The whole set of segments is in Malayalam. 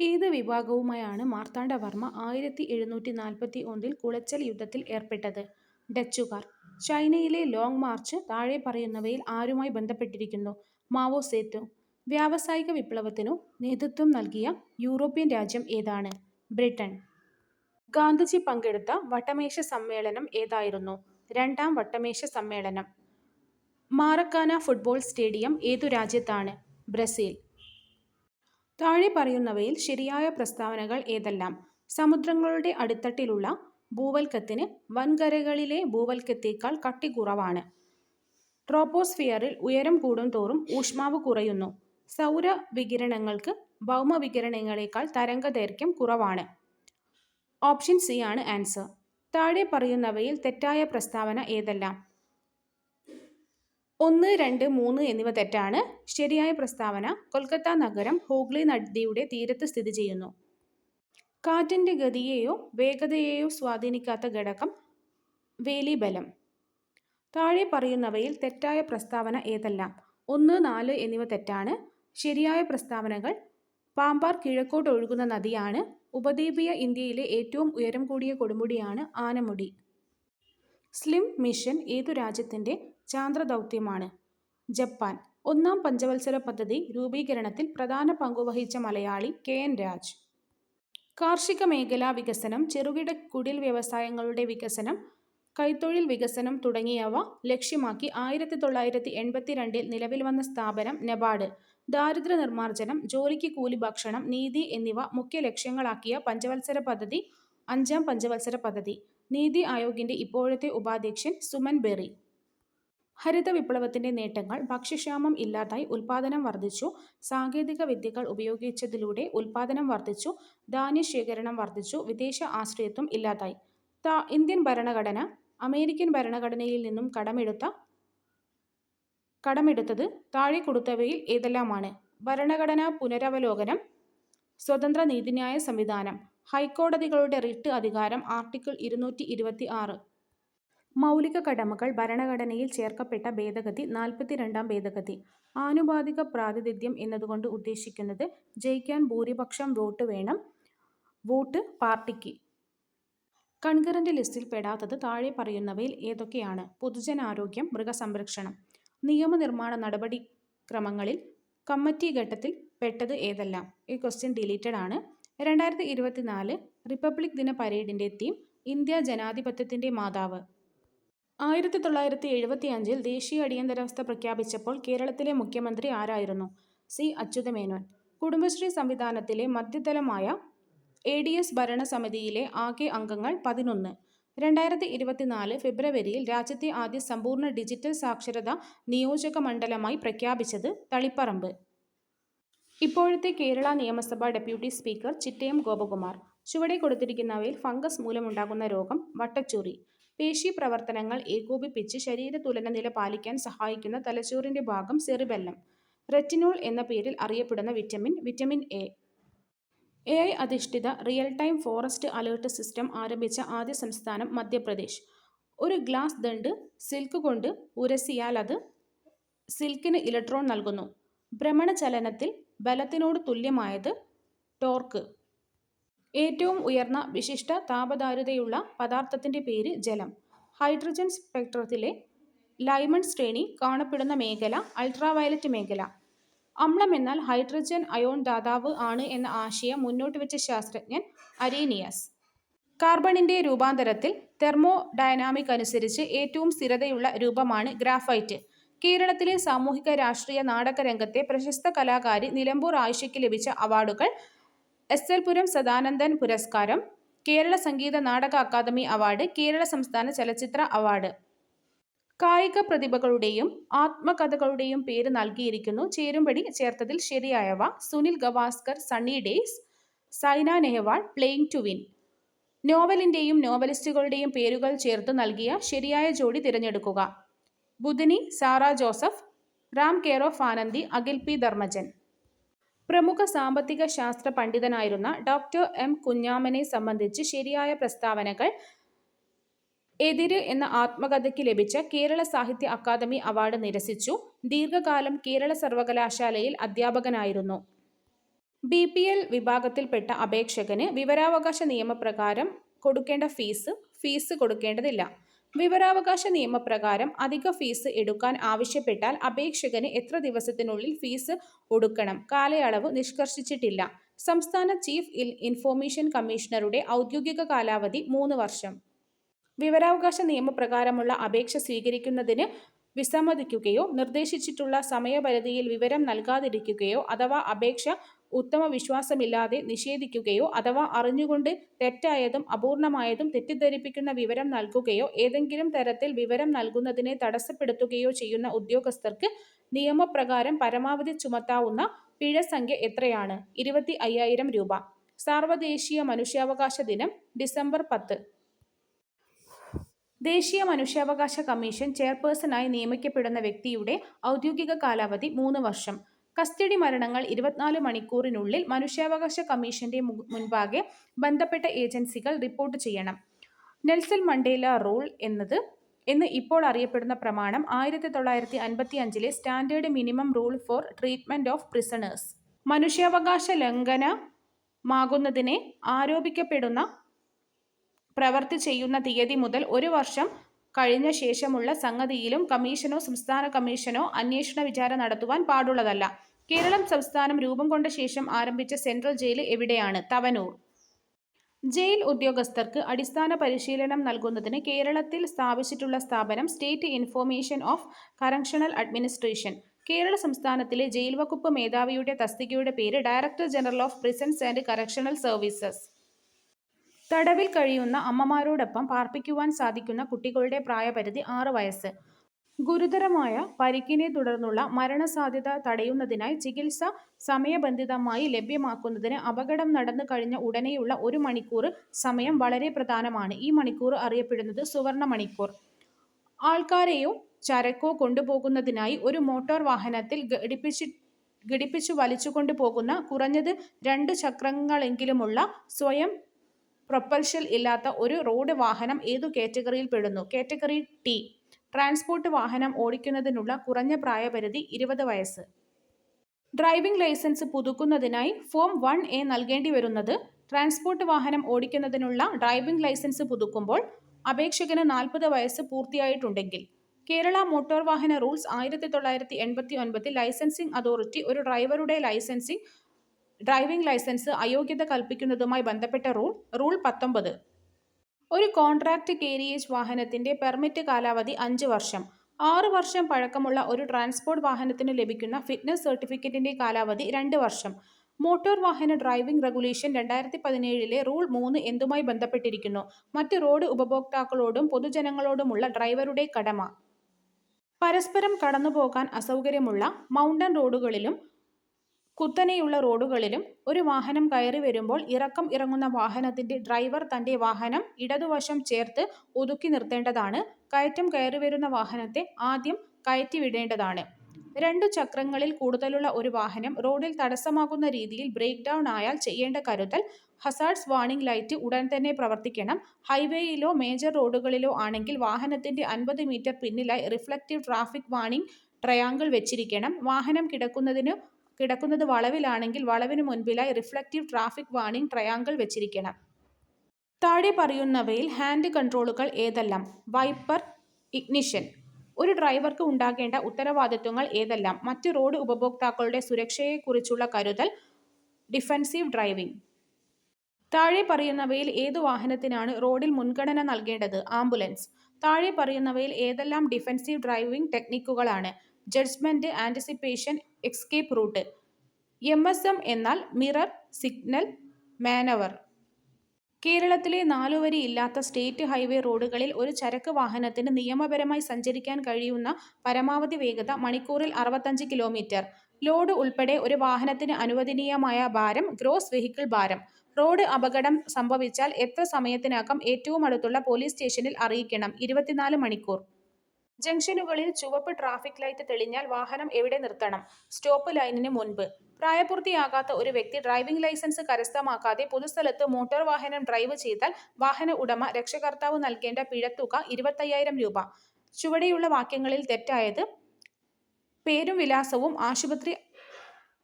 ഏത് വിഭാഗവുമായാണ് മാർത്താണ്ഡവർമ്മ ആയിരത്തി എഴുന്നൂറ്റി നാൽപ്പത്തി ഒന്നിൽ കുളച്ചൽ യുദ്ധത്തിൽ ഏർപ്പെട്ടത്? ഡച്ചുകാർ. ചൈനയിലെ ലോങ് മാർച്ച് താഴെ പറയുന്നവയിൽ ആരുമായി ബന്ധപ്പെട്ടിരിക്കുന്നു? മാവോ സേത്തു വ്യാവസായിക വിപ്ലവത്തിനു നേതൃത്വം നൽകിയ യൂറോപ്യൻ രാജ്യം ഏതാണ്? ബ്രിട്ടൻ. ഗാന്ധിജി പങ്കെടുത്ത വട്ടമേശ സമ്മേളനം ഏതായിരുന്നു? രണ്ടാം വട്ടമേശ സമ്മേളനം മാറക്കാന ഫുട്ബോൾ സ്റ്റേഡിയം ഏതു രാജ്യത്താണ്? ബ്രസീൽ. താഴെ പറയുന്നവയിൽ ശരിയായ പ്രസ്താവനകൾ ഏതെല്ലാം? സമുദ്രങ്ങളുടെ അടിത്തട്ടിലുള്ള ഭൂവൽക്കത്തിന് വൻകരകളിലെ ഭൂവൽക്കത്തേക്കാൾ കട്ടി കുറവാണ്. ട്രോപ്പോസ്ഫിയറിൽ ഉയരം കൂടുംതോറും ഊഷ്മാവ് കുറയുന്നു. സൗര വികിരണങ്ങൾക്ക് സൗരവികിരണങ്ങൾക്ക് ഭൗമവികിരണങ്ങളേക്കാൾ തരംഗദൈർഘ്യം കുറവാണ്. ഓപ്ഷൻ സി ആണ് ആൻസർ. താഴെ പറയുന്നവയിൽ തെറ്റായ പ്രസ്താവന ഏതെല്ലാം? ഒന്ന്, രണ്ട്, മൂന്ന് എന്നിവ തെറ്റാണ്. ശരിയായ പ്രസ്താവന കൊൽക്കത്ത നഗരം ഹൂഗ്ലി നദിയുടെ തീരത്ത് സ്ഥിതി ചെയ്യുന്നു കാറ്റിന്റെ ഗതിയെയോ വേഗതയെയോ സ്വാധീനിക്കാത്ത ഘടകം വേലി-ബലം. താഴെ പറയുന്നവയിൽ തെറ്റായ പ്രസ്താവന ഏതെല്ലാം? ഒന്ന്, നാല് എന്നിവ തെറ്റാണ്. ശരിയായ പ്രസ്താവനകൾ പാമ്പാർ കിഴക്കോട്ട് ഒഴുകുന്ന നദിയാണ്. ഉപദ്വീപീയ ഇന്ത്യയിലെ ഏറ്റവും ഉയരം കൂടിയ കൊടുമുടിയാണ് ആനമുടി. സ്ലിം മിഷൻ ഏതു രാജ്യത്തിന്റെ ചാന്ദ്രദൗത്യമാണ്? ജപ്പാൻ. ഒന്നാം പഞ്ചവത്സര പദ്ധതി രൂപീകരണത്തിൽ പ്രധാന പങ്കുവഹിച്ച മലയാളി കെ. എൻ. രാജ്. കാർഷിക മേഖലാ വികസനം, ചെറുകിട കുടിൽ വ്യവസായങ്ങളുടെ വികസനം, കൈത്തൊഴിൽ വികസനം തുടങ്ങിയവ ലക്ഷ്യമാക്കി ആയിരത്തി തൊള്ളായിരത്തി എൺപത്തിരണ്ടിൽ നിലവിൽ വന്ന സ്ഥാപനം നബാർഡ്. ദാരിദ്ര്യനിർമാർജനം, ജോലിക്ക് കൂലി, ഭക്ഷണം, നീതി എന്നിവ മുഖ്യ ലക്ഷ്യങ്ങളാക്കിയ പഞ്ചവത്സര പദ്ധതി അഞ്ചാം പഞ്ചവത്സര പദ്ധതി. നീതി ആയോഗിന്റെ ഇപ്പോഴത്തെ ഉപാധ്യക്ഷൻ സുമൻ ബെറി. ഹരിതവിപ്ലവത്തിന്റെ നേട്ടങ്ങൾ ഭക്ഷ്യക്ഷാമം ഇല്ലാതായി ഉൽപാദനം വർദ്ധിച്ചു സാങ്കേതിക വിദ്യകൾ ഉപയോഗിച്ചതിലൂടെ ഉൽപാദനം വർധിച്ചു. ധാന്യശേഖരണം വർദ്ധിച്ചു വിദേശ ആശ്രയത്വം ഇല്ലാതായി. ഇന്ത്യൻ ഭരണഘടന അമേരിക്കൻ ഭരണഘടനയിൽ നിന്നും കടമെടുത്ത കടമെടുത്തത് താഴെ കൊടുത്തവയിൽ ഏതെല്ലാമാണ്? ഭരണഘടനാ പുനരവലോകനം, സ്വതന്ത്ര നീതിന്യായ സംവിധാനം, ഹൈക്കോടതികളുടെ റിട്ട് അധികാരം ആർട്ടിക്കിൾ ഇരുന്നൂറ്റി ഇരുപത്തിആറ്. മൗലിക കടമകൾ ഭരണഘടനയിൽ ചേർക്കപ്പെട്ട ഭേദഗതി നാൽപ്പത്തിരണ്ടാം ഭേദഗതി. ആനുപാതിക പ്രാതിനിധ്യം എന്നതുകൊണ്ട് ഉദ്ദേശിക്കുന്നത് ജയിക്കാൻ ഭൂരിപക്ഷം വോട്ട് വേണം. വോട്ട് പാർട്ടിക്ക്. കൺകറന്റ് ലിസ്റ്റിൽ പെടാത്തത് താഴെ പറയുന്നവയിൽ ഏതൊക്കെയാണ്? പൊതുജനാരോഗ്യം, മൃഗസംരക്ഷണം. നിയമനിർമ്മാണ നടപടിക്രമങ്ങളിൽ കമ്മിറ്റി ഘട്ടത്തിൽ പെട്ടത് ഏതെല്ലാം? ഈ ക്വസ്റ്റ്യൻ ഡിലീറ്റഡ് ആണ്. രണ്ടായിരത്തി ഇരുപത്തിനാല് റിപ്പബ്ലിക് ദിന പരേഡിന്റെ തീം ഇന്ത്യ ജനാധിപത്യത്തിന്റെ മാതാവ്. ആയിരത്തി തൊള്ളായിരത്തി എഴുപത്തിയഞ്ചിൽ ദേശീയ അടിയന്തരാവസ്ഥ പ്രഖ്യാപിച്ചപ്പോൾ കേരളത്തിലെ മുഖ്യമന്ത്രി ആരായിരുന്നു? സി. അച്യുതമേനോൻ. കുടുംബശ്രീ സംവിധാനത്തിലെ മധ്യതലമായ എ. ഡി. എസ് ഭരണസമിതിയിലെ ആകെ അംഗങ്ങൾ പതിനൊന്ന്. രണ്ടായിരത്തി ഇരുപത്തിനാല് ഫെബ്രുവരിയിൽ രാജ്യത്തെ ആദ്യ സമ്പൂർണ ഡിജിറ്റൽ സാക്ഷരത നിയോജക മണ്ഡലമായി പ്രഖ്യാപിച്ചത് തളിപ്പറമ്പ്. ഇപ്പോഴത്തെ കേരള നിയമസഭാ ഡെപ്യൂട്ടി സ്പീക്കർ ചിറ്റയം ഗോപകുമാർ. ചുവടെ കൊടുത്തിരിക്കുന്നവയിൽ ഫംഗസ് മൂലമുണ്ടാകുന്ന രോഗം വട്ടച്ചൊറി. പേശീപ്രവർത്തനങ്ങൾ ഏകോപിപ്പിച്ച് ശരീരതുലനനില പാലിക്കാൻ സഹായിക്കുന്ന തലച്ചോറിന്റെ ഭാഗം സെറിബെല്ലം. റെറ്റിനോൾ എന്ന പേരിൽ അറിയപ്പെടുന്ന vitamin vitamin A. A. I അധിഷ്ഠിത real time forest alert system ആരംഭിച്ച ആദ്യ സംസ്ഥാനം മധ്യപ്രദേശ്. ഒരു ഗ്ലാസ് ദണ്ട് സിൽക്ക് കൊണ്ട് ഉരസിയാൽ അത് സിൽക്കിന് ഇലക്ട്രോൺ നൽകുന്നു. ഭ്രമണ ചലനത്തിൽ ബലത്തിനോട് തുല്യമായത് ടോർക്ക്. ഏറ്റവും ഉയർന്ന വിശിഷ്ട താപധാരിതയുള്ള പദാർത്ഥത്തിന്റെ പേര് ജലം. ഹൈഡ്രജൻ സ്പെക്ട്രത്തിലെ ലൈമൺ ശ്രേണി കാണപ്പെടുന്ന മേഖല അൾട്രാവയലറ്റ് മേഖല. അമ്ലം എന്നാൽ ഹൈഡ്രജൻ അയോൺ ദാതാവ് ആണ് എന്ന ആശയം മുന്നോട്ട് വെച്ച ശാസ്ത്രജ്ഞൻ അരീനിയസ്. കാർബണിന്റെ രൂപാന്തരത്തിൽ തെർമോ ഡയനാമിക് അനുസരിച്ച് ഏറ്റവും സ്ഥിരതയുള്ള രൂപമാണ് ഗ്രാഫൈറ്റ്. കേരളത്തിലെ സാമൂഹിക രാഷ്ട്രീയ നാടക രംഗത്തെ പ്രശസ്ത കലാകാരി നിലമ്പൂർ ആയിഷയ്ക്ക് ലഭിച്ച അവാർഡുകൾ എസ്. എൽ. പുരം സദാനന്ദൻ പുരസ്കാരം, കേരള സംഗീത നാടക അക്കാദമി അവാർഡ്, കേരള സംസ്ഥാന ചലച്ചിത്ര അവാർഡ്. കായിക പ്രതിഭകളുടെയും ആത്മകഥകളുടെയും പേര് നൽകിയിരിക്കുന്നു ചേരുംപടി ചേർത്തതിൽ ശരിയായവ: Sunil Gavaskar Sunny Days, Saina Nehwal playing to win. നോവലിന്റെയും നോവലിസ്റ്റുകളുടെയും പേരുകൾ ചേർത്ത് നൽകിയ ശരിയായ ജോഡി തിരഞ്ഞെടുക്കുക. Budhini Sarah Joseph, Ram care of Anandhi Akhil P Dharmajan. പ്രമുഖ സാമ്പത്തിക ശാസ്ത്ര പണ്ഡിതനായിരുന്ന ഡോക്ടർ എം. കുഞ്ഞാമനെ സംബന്ധിച്ച് ശരിയായ പ്രസ്താവനകൾ എതിര് എന്ന ആത്മകഥയ്ക്ക് ലഭിച്ച കേരള സാഹിത്യ അക്കാദമി അവാർഡ് നിരസിച്ചു. ദീർഘകാലം കേരള സർവകലാശാലയിൽ അധ്യാപകനായിരുന്നു. ബി പി എൽ വിഭാഗത്തിൽപ്പെട്ട അപേക്ഷകന് വിവരാവകാശ നിയമപ്രകാരം കൊടുക്കേണ്ട ഫീസ് ഫീസ് കൊടുക്കേണ്ടതില്ല വിവരാവകാശ നിയമപ്രകാരം അധിക ഫീസ് എടുക്കാൻ ആവശ്യപ്പെട്ടാൽ അപേക്ഷകന് എത്ര ദിവസത്തിനുള്ളിൽ ഫീസ് ഒടുക്കണം? കാലയളവ് നിഷ്കർഷിച്ചിട്ടില്ല. സംസ്ഥാന ചീഫ് ഇൻഫോർമേഷൻ കമ്മീഷണറുടെ ഔദ്യോഗിക കാലാവധി മൂന്ന് വർഷം. വിവരാവകാശ നിയമപ്രകാരമുള്ള അപേക്ഷ സ്വീകരിക്കുന്നതിന് വിസമ്മതിക്കുകയോ നിർദ്ദേശിച്ചിട്ടുള്ള സമയപരിധിയിൽ വിവരം നൽകാതിരിക്കുകയോ അഥവാ അപേക്ഷ ഉത്തമ വിശ്വാസമില്ലാതെ നിഷേധിക്കുകയോ അഥവാ അറിഞ്ഞുകൊണ്ട് തെറ്റായതും അപൂർണമായതും തെറ്റിദ്ധരിപ്പിക്കുന്ന വിവരം നൽകുകയോ ഏതെങ്കിലും തരത്തിൽ വിവരം നൽകുന്നതിനെ തടസ്സപ്പെടുത്തുകയോ ചെയ്യുന്ന ഉദ്യോഗസ്ഥർക്ക് നിയമപ്രകാരം പരമാവധി ചുമത്താവുന്ന പിഴ സംഖ്യ എത്രയാണ്? ഇരുപത്തി അയ്യായിരം രൂപ. സാർവദേശീയ മനുഷ്യാവകാശ ദിനം ഡിസംബർ പത്ത്. ദേശീയ മനുഷ്യാവകാശ കമ്മീഷൻ ചെയർപേഴ്സണായി നിയമിക്കപ്പെടുന്ന വ്യക്തിയുടെ ഔദ്യോഗിക കാലാവധി മൂന്ന് വർഷം. കസ്റ്റഡി മരണങ്ങൾ ഇരുപത്തിനാല് മണിക്കൂറിനുള്ളിൽ മനുഷ്യാവകാശ കമ്മീഷന്റെ മുൻപാകെ ബന്ധപ്പെട്ട ഏജൻസികൾ റിപ്പോർട്ട് ചെയ്യണം. നെൽസൺ മണ്ടേല റൂൾ എന്നത് എന്ന് ഇപ്പോൾ അറിയപ്പെടുന്ന പ്രമാണം ആയിരത്തി തൊള്ളായിരത്തി അൻപത്തി അഞ്ചിലെ standard minimum rule for treatment of prisoners. മനുഷ്യാവകാശ ലംഘനമാകുന്നതിനെ ആരോപിക്കപ്പെടുന്ന പ്രവർത്തി ചെയ്യുന്ന തീയതി മുതൽ ഒരു വർഷം കഴിഞ്ഞ ശേഷമുള്ള സംഗതിയിലും കമ്മീഷനോ സംസ്ഥാന കമ്മീഷനോ അന്വേഷണ വിചാരണ നടത്തുവാൻ പാടുള്ളതല്ല. കേരളം സംസ്ഥാനം രൂപം കൊണ്ട ശേഷം ആരംഭിച്ച സെൻട്രൽ ജയിൽ എവിടെയാണ്? തവനൂർ. ജയിൽ ഉദ്യോഗസ്ഥർക്ക് അടിസ്ഥാന പരിശീലനം നൽകുന്നതിന് കേരളത്തിൽ സ്ഥാപിച്ചിട്ടുള്ള സ്ഥാപനം state information of correctional administration. Kerala സംസ്ഥാനത്തിലെ ജയിൽ വകുപ്പ് മേധാവിയുടെ തസ്തികയുടെ പേര് director general of prisons and correctional services. തടവിൽ കഴിയുന്ന അമ്മമാരോടൊപ്പം പാർപ്പിക്കുവാൻ സാധിക്കുന്ന കുട്ടികളുടെ പ്രായപരിധി ആറ് വയസ്സ്. ഗുരുതരമായ പരിക്കിനെ തുടർന്നുള്ള മരണസാധ്യത തടയുന്നതിനായി ചികിത്സ സമയബന്ധിതമായി ലഭ്യമാക്കുന്നതിന് അപകടം നടന്നു കഴിഞ്ഞ ഉടനെയുള്ള ഒരു മണിക്കൂർ സമയം വളരെ പ്രധാനമാണ്. ഈ മണിക്കൂർ അറിയപ്പെടുന്നത് സുവർണ മണിക്കൂർ. ആൾക്കാരെയോ ചരക്കോ കൊണ്ടുപോകുന്നതിനായി ഒരു മോട്ടോർ വാഹനത്തിൽ ഘടിപ്പിച്ചി ഘടിപ്പിച്ചു വലിച്ചുകൊണ്ടു പോകുന്ന കുറഞ്ഞത് രണ്ട് ചക്രങ്ങളെങ്കിലുമുള്ള സ്വയം പ്രൊപ്പൽഷൻ ഇല്ലാത്ത ഒരു റോഡ് വാഹനം ഏതു കാറ്റഗറിയിൽ പെടുന്നു? Category T. ട്രാൻസ്പോർട്ട് വാഹനം ഓടിക്കുന്നതിനുള്ള കുറഞ്ഞ പ്രായപരിധി ഇരുപത് വയസ്സ്. ഡ്രൈവിംഗ് ലൈസൻസ് പുതുക്കുന്നതിനായി ഫോം വൺ എ നൽകേണ്ടി വരുന്നത് ട്രാൻസ്പോർട്ട് വാഹനം ഓടിക്കുന്നതിനുള്ള ഡ്രൈവിംഗ് ലൈസൻസ് പുതുക്കുമ്പോൾ അപേക്ഷകന് നാൽപ്പത് വയസ്സ് പൂർത്തിയായിട്ടുണ്ടെങ്കിൽ കേരള മോട്ടോർ വാഹന റൂൾസ് ആയിരത്തി തൊള്ളായിരത്തി എൺപത്തി ഒൻപതിൽ ലൈസൻസിംഗ് അതോറിറ്റി ഒരു ഡ്രൈവറുടെ ലൈസൻസിംഗ് ഡ്രൈവിംഗ് ലൈസൻസ് അയോഗ്യത കൽപ്പിക്കുന്നതുമായി ബന്ധപ്പെട്ട റൂൾ റൂൾ പത്തൊമ്പത്. ഒരു കോൺട്രാക്ട് കേരിയേജ് വാഹനത്തിന്റെ പെർമിറ്റ് കാലാവധി അഞ്ച് വർഷം. ആറ് വർഷം പഴക്കമുള്ള ഒരു ട്രാൻസ്പോർട്ട് വാഹനത്തിന് ലഭിക്കുന്ന ഫിറ്റ്നസ് സർട്ടിഫിക്കറ്റിന്റെ കാലാവധി രണ്ട് വർഷം. മോട്ടോർ വാഹന ഡ്രൈവിംഗ് റെഗുലേഷൻ രണ്ടായിരത്തി പതിനേഴിലെ റൂൾ മൂന്ന് എന്തുമായി ബന്ധപ്പെട്ടിരിക്കുന്നു? മറ്റ് റോഡ് ഉപഭോക്താക്കളോടും പൊതുജനങ്ങളോടുമുള്ള ഡ്രൈവറുടെ കടമ. പരസ്പരം കടന്നുപോകാൻ അസൗകര്യമുള്ള മൗണ്ടൻ റോഡുകളിലും കുത്തനെയുള്ള റോഡുകളിലും ഒരു വാഹനം കയറി വരുമ്പോൾ ഇറക്കം ഇറങ്ങുന്ന വാഹനത്തിന്റെ ഡ്രൈവർ തന്റെ വാഹനം ഇടതുവശം ചേർത്ത് ഒതുക്കി നിർത്തേണ്ടതാണ്. കയറ്റം കയറി വരുന്ന വാഹനത്തെ ആദ്യം കയറ്റി വിടേണ്ടതാണ്. രണ്ടു ചക്രങ്ങളിൽ കൂടുതലുള്ള ഒരു വാഹനം റോഡിൽ തടസ്സമാകുന്ന രീതിയിൽ ബ്രേക്ക് ഡൗൺ ആയാൽ ചെയ്യേണ്ട കരുതൽ ഹസാർഡ്സ് വാണിംഗ് ലൈറ്റ് ഉടൻ തന്നെ പ്രവർത്തിക്കണം. ഹൈവേയിലോ മേജർ റോഡുകളിലോ ആണെങ്കിൽ വാഹനത്തിന്റെ അൻപത് മീറ്റർ പിന്നിലായി റിഫ്ലക്റ്റീവ് ട്രാഫിക് വാണിംഗ് ട്രയാങ്കിൾ വെച്ചിരിക്കണം. വാഹനം കിടക്കുന്നതിന് കിടക്കുന്നത് വളവിലാണെങ്കിൽ വളവിന് മുൻപിലായി റിഫ്ലക്റ്റീവ് ട്രാഫിക് വാണിംഗ് ട്രയാങ്കിൾ വെച്ചിരിക്കണം. താഴെ പറയുന്നവയിൽ ഹാൻഡ് കൺട്രോളുകൾ ഏതെല്ലാം? വൈപ്പർ ഇഗ്നിഷൻ ഒരു ഡ്രൈവർക്ക് ഉണ്ടാകേണ്ട ഉത്തരവാദിത്വങ്ങൾ ഏതെല്ലാം? മറ്റ് റോഡ് ഉപഭോക്താക്കളുടെ സുരക്ഷയെക്കുറിച്ചുള്ള കരുതൽ ഡിഫെൻസീവ് ഡ്രൈവിംഗ് താഴെ പറയുന്നവയിൽ ഏതു വാഹനത്തിനാണ് റോഡിൽ മുൻഗണന നൽകേണ്ടത്? ആംബുലൻസ് താഴെ പറയുന്നവയിൽ ഏതെല്ലാം defensive driving ടെക്നിക്കുകളാണ് judgement anticipation escape route. M S M എന്നാൽ മിറർ സിഗ്നൽ മാനവർ. കേരളത്തിലെ നാലുവരി ഇല്ലാത്ത സ്റ്റേറ്റ് ഹൈവേ റോഡുകളിൽ ഒരു ചരക്ക് വാഹനത്തിന് നിയമപരമായി സഞ്ചരിക്കാൻ കഴിയുന്ന പരമാവധി വേഗത മണിക്കൂറിൽ അറുപത്തഞ്ച് കിലോമീറ്റർ. ലോഡ് ഉൾപ്പെടെ ഒരു വാഹനത്തിന് അനുവദനീയമായ ഭാരം ഗ്രോസ് വെഹിക്കിൾ ഭാരം. റോഡ് അപകടം സംഭവിച്ചാൽ എത്ര സമയത്തിനകം ഏറ്റവും അടുത്തുള്ള പോലീസ് സ്റ്റേഷനിൽ അറിയിക്കണം. ഇരുപത്തിനാല് മണിക്കൂർ. ജംഗ്ഷനുകളിൽ ചുവപ്പ് ട്രാഫിക് ലൈറ്റ് തെളിഞ്ഞാൽ വാഹനം എവിടെ നിർത്തണം? സ്റ്റോപ്പ് ലൈനിന് മുൻപ്. പ്രായപൂർത്തിയാകാത്ത ഒരു വ്യക്തി ഡ്രൈവിംഗ് ലൈസൻസ് കരസ്ഥമാക്കാതെ പൊതുസ്ഥലത്ത് മോട്ടോർ വാഹനം ഡ്രൈവ് ചെയ്താൽ വാഹന ഉടമ രക്ഷകർത്താവ് നൽകേണ്ട പിഴത്തുക ഇരുപത്തയ്യായിരം രൂപ. ചുവടെയുള്ള വാക്യങ്ങളിൽ തെറ്റായത് പേരും വിലാസവും ആശുപത്രി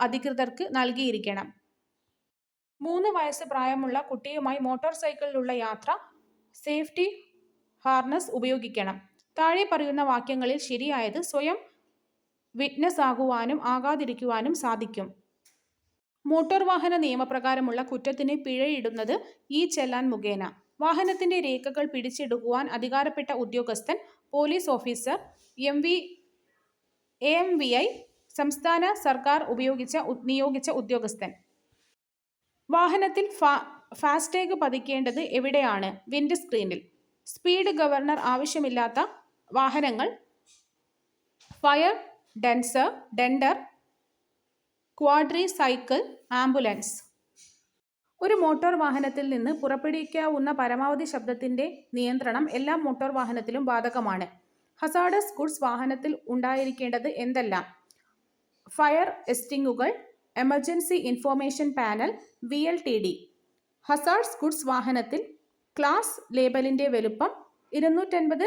അധികൃതർക്ക് നൽകിയിരിക്കണം. മൂന്ന് വയസ്സ് പ്രായമുള്ള കുട്ടിയുമായി മോട്ടോർ സൈക്കിളിലുള്ള യാത്ര സേഫ്റ്റി ഹാർനസ് ഉപയോഗിക്കണം. താഴെ പറയുന്ന വാക്യങ്ങളിൽ ശരിയായത് സ്വയം വിറ്റ്നസ് ആകുവാനും ആകാതിരിക്കുവാനും സാധിക്കും. മോട്ടോർ വാഹന നിയമപ്രകാരമുള്ള കുറ്റത്തിന് പിഴയിടുന്നത് ഈ ചെല്ലാൻ മുഖേന. വാഹനത്തിന്റെ രേഖകൾ പിടിച്ചെടുക്കുവാൻ അധികാരപ്പെട്ട ഉദ്യോഗസ്ഥൻ police officer M V A V I സംസ്ഥാന സർക്കാർ ഉപയോഗിച്ച നിയോഗിച്ച ഉദ്യോഗസ്ഥൻ. വാഹനത്തിൽ ഫാ ഫാസ്ടാഗ് പതിക്കേണ്ടത് എവിടെയാണ്? വിൻഡ് സ്ക്രീനിൽ. സ്പീഡ് ഗവർണർ ആവശ്യമില്ലാത്ത വാഹനങ്ങൾ. Fire tender tender quadricycle ambulance ഒരു മോട്ടോർ വാഹനത്തിൽ നിന്ന് പുറപ്പെടുവിക്കാവുന്ന പരമാവധി ശബ്ദത്തിന്റെ നിയന്ത്രണം എല്ലാ മോട്ടോർ വാഹനത്തിലും ബാധകമാണ്. ഹസാഡസ് ഗുഡ്സ് വാഹനത്തിൽ ഉണ്ടായിരിക്കേണ്ടത് എന്തെല്ലാം? Fire എസ്റ്റിങ്ങുകൾ emergency information panel V L T D hazards goods വാഹനത്തിൽ ക്ലാസ് ലേബലിന്റെ വലുപ്പം ഇരുന്നൂറ്റൻപത്